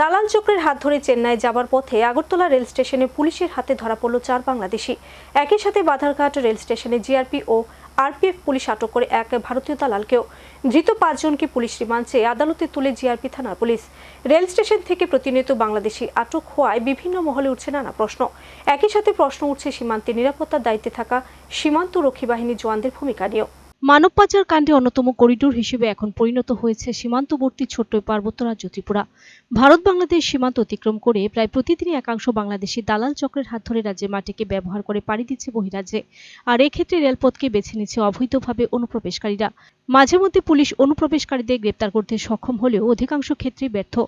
দালাল চক্রের হাত ধরে চেন্নাই যাবার পথে আগরতলা রেল স্টেশনে পুলিশের হাতে ধরা পড়ল চার বাংলাদেশি। একই সাথে বাধারঘাট রেল স্টেশনে জিআরপি ও আরপিএফ পুলিশ আটক করে এক ভারতীয় দালালকেও। ধৃত পাঁচজনকে পুলিশ রিমান্ড চেয়ে আদালতে তুলে জিআরপি থানার পুলিশ। রেল স্টেশন থেকে প্রতিনিয়ত বাংলাদেশি আটক হওয়ায় বিভিন্ন মহলে উঠছে নানা প্রশ্ন। একই সাথে প্রশ্ন উঠছে সীমান্তে নিরাপত্তার দায়িত্বে থাকা সীমান্ত রক্ষী বাহিনী জওয়ানদের ভূমিকা নিয়েও। মানব পাচার কাণ্ডে অন্যতম করিডোর হিসেবে এখন পরিণত হয়েছে সীমান্তবর্তী ছোট্ট পার্বত্য রাজ্য ত্রিপুরা ভারত বাংলাদেশ সীমান্ত অতিক্রম করে প্রায় প্রতিদিনই একাংশ বাংলাদেশি দালাল চক্রের হাত ধরে রাজ্যের মাটিকে ব্যবহার করে পাড়ি দিচ্ছে বহিরাজ্যে। আর এক্ষেত্রে রেলপথকে বেছে নিচ্ছে অবৈধভাবে অনুপ্রবেশকারীরা। মাঝে মধ্যে পুলিশ অনুপ্রবেশকারীদের গ্রেপ্তার করতে সক্ষম হলেও অধিকাংশ ক্ষেত্রেই ব্যর্থ।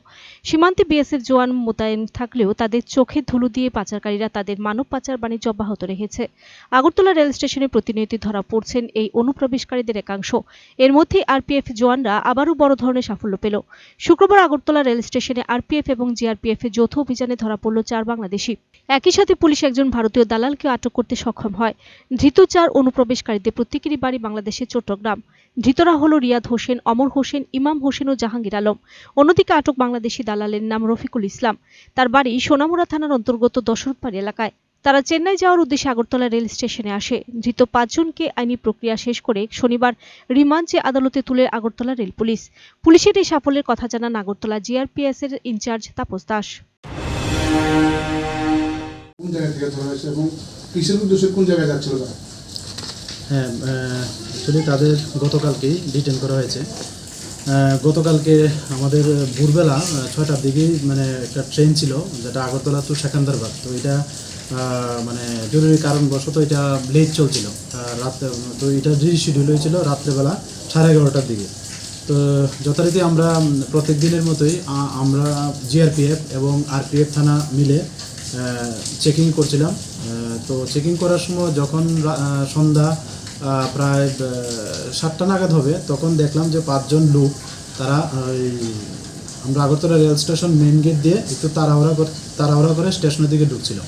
সীমান্তে বিএসএফ জওয়ান মোতায়েন থাকলেও তাদের চোখে ধুলো দিয়ে পাচারকারীরা তাদের মানব পাচার বাণিজ্য অব্যাহত রেখেছে। আগরতলা রেল স্টেশনে প্রতিনিয়ত ধরা পড়ছেন এই অনুপ্রবেশকারীদের একাংশ। এর মধ্যে আরপিএফ জওয়ানরা আবারও বড় ধরনের সাফল্য পেল। শুক্রবার আগরতলা রেল স্টেশনে আরপিএফ এবং জিআরপিএফ এর যৌথ অভিযানে ধরা পড়ল চার বাংলাদেশি। একই সাথে পুলিশ একজন ভারতীয় দালালকে আটক করতে সক্ষম হয়। ধৃত চার অনুপ্রবেশকারীদের প্রত্যেকেরই বাড়ি বাংলাদেশের চট্টগ্রাম। ধৃতরা হল রিয়াদ হোসেন, অমর হোসেন, ইমাম হোসেন ও জাহাঙ্গীর আলম। অন্যদিকে আটক বাংলাদেশি দালালের নাম রফিকুল ইসলাম। তার বাড়ি সোনামুড়া থানার অন্তর্গত দশরথপাড়ি এলাকায়। তারা চেন্নাই যাওয়ার উদ্দেশ্যে আগরতলা রেল স্টেশনে আসে। ধৃত পাঁচজনকে আইনি প্রক্রিয়া শেষ করে শনিবার রিমান্ড চেয়ে আদালতে তুলে আগরতলা রেল পুলিশ। পুলিশের এই সাফল্যের কথা জানান আগরতলা জিআরপিএস এর ইনচার্জ তাপস দাস। কোন থেকে ধরা হয়েছে এবং কিসের উদ্দেশ্যে কোন জায়গায় যাচ্ছিল তারা? হ্যাঁ অ্যাকচুয়ালি তাদের গতকালকেই ডিটেন করা হয়েছে। গতকালকে আমাদের ভোরবেলা ছয়টার দিকেই মানে একটা ট্রেন ছিল, যেটা আগরতলা টু সেকান্দারবাদ। তো এটা মানে জরুরি কারণবশত এটা লেট চলছিল। রাত তো এটা রিশিডিউল হয়েছিল রাত্রেবেলা সাড়ে এগারোটার দিকে। তো যথারীতি আমরা প্রত্যেক দিনের মতোই আমরা জিআরপিএফ এবং আরপিএফ থানা মিলে চেকিং করছিলাম। তো চেকিং করার সময় যখন সন্ধ্যা প্রায় সাতটা নাগাদ হবে, তখন দেখলাম যে পাঁচজন লোক, তারা ওই আমরা Agartala rail station main gate দিয়ে একটু তাড়াহুড়া করে তাড়াহুড়া করে স্টেশনের দিকে ঢুকছিল।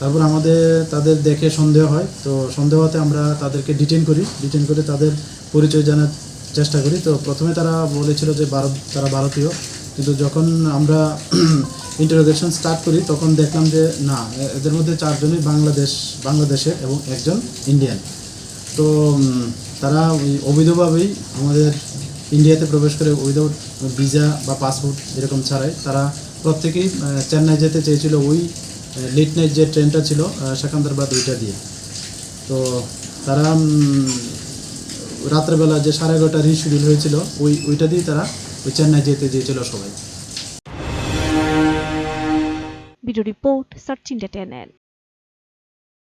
তারপর আমাদের, তাদের দেখে সন্দেহ হয়, তো সন্দেহ হতে আমরা তাদেরকে ডিটেন করি ডিটেন করে তাদের পরিচয় জানার চেষ্টা করি। তো প্রথমে তারা বলেছিল যে ভারত তারা ভারতীয়, কিন্তু যখন আমরা ইন্টারোগেশন স্টার্ট করি তখন দেখলাম যে না এদের মধ্যে চারজনই বাংলাদেশ বাংলাদেশের এবং একজন ইন্ডিয়ান তো তারা ওই অবৈধভাবেই আমাদের ইন্ডিয়াতে প্রবেশ করে অবৈধ ভিসা বা পাসপোর্ট এরকম ছাড়াই তারা প্রত্যেকেই চেন্নাই যেতে চেয়েছিল ওই লিট নাইট যে ট্রেনটা ছিল আহ, ওইটা দিয়ে। তো তারা রাত্রেবেলা যে সাড়ে এগারোটা রিশিডিউল হয়েছিল ওই ওইটা দিয়ে তারা ওই চেন্নাই যেতে চেয়েছিল সবাই। Report search India channel.